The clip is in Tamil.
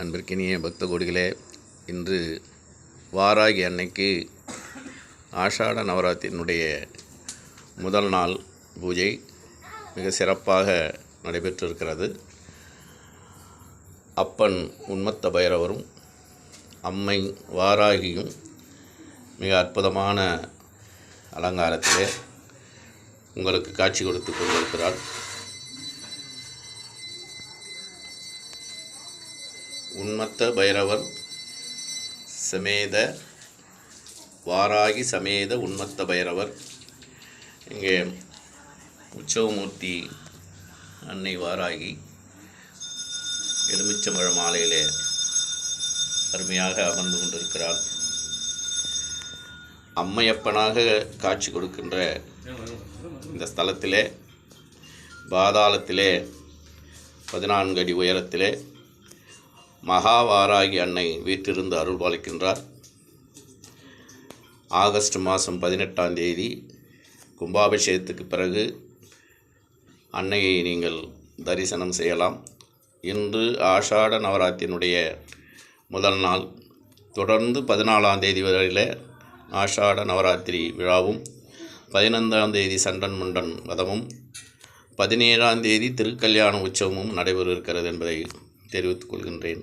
அன்பிற்கினிய பக்த கோடிகளே இன்று வாராகி அன்னைக்கு ஆஷாட நவராத்திரியினுடைய முதல் நாள் பூஜை மிக சிறப்பாக நடைபெற்றிருக்கிறது. அப்பன் உன்மத்த பைரவரும் அம்மை வாராகியும் மிக அற்புதமான அலங்காரத்திலே உங்களுக்கு காட்சி கொடுத்து கொண்டிருக்கிறார். உன்மத்த பைரவர் சமேத வாராகி சமேத உன்மத்த பைரவர். இங்கே உற்சவமூர்த்தி அன்னை வாராகி எலுமிச்சம்பழ மாலையிலே அருமையாக அமர்ந்து கொண்டிருக்கிறார். அம்மையப்பனாக காட்சி கொடுக்கின்ற இந்த ஸ்தலத்திலே பாதாளத்திலே பதினான்கு அடி உயரத்திலே மகாவாராகி அன்னை வீட்டிருந்து அருள் பாலிக்கின்றார். ஆகஸ்ட் மாதம் பதினெட்டாம் தேதி கும்பாபிஷேகத்துக்கு பிறகு அன்னையை நீங்கள் தரிசனம் செய்யலாம். இன்று ஆஷாட நவராத்திரியினுடைய முதல் நாள். தொடர்ந்து பதினாலாம் தேதி வரையில் ஆஷாட நவராத்திரி விழாவும் பதினைந்தாம் தேதி சண்டன் முண்டன் வதமும் பதினேழாம் தேதி திருக்கல்யாண உற்சவமும் நடைபெற இருக்கிறது என்பதை தெரிவித்துக் கொள்கின்றேன்.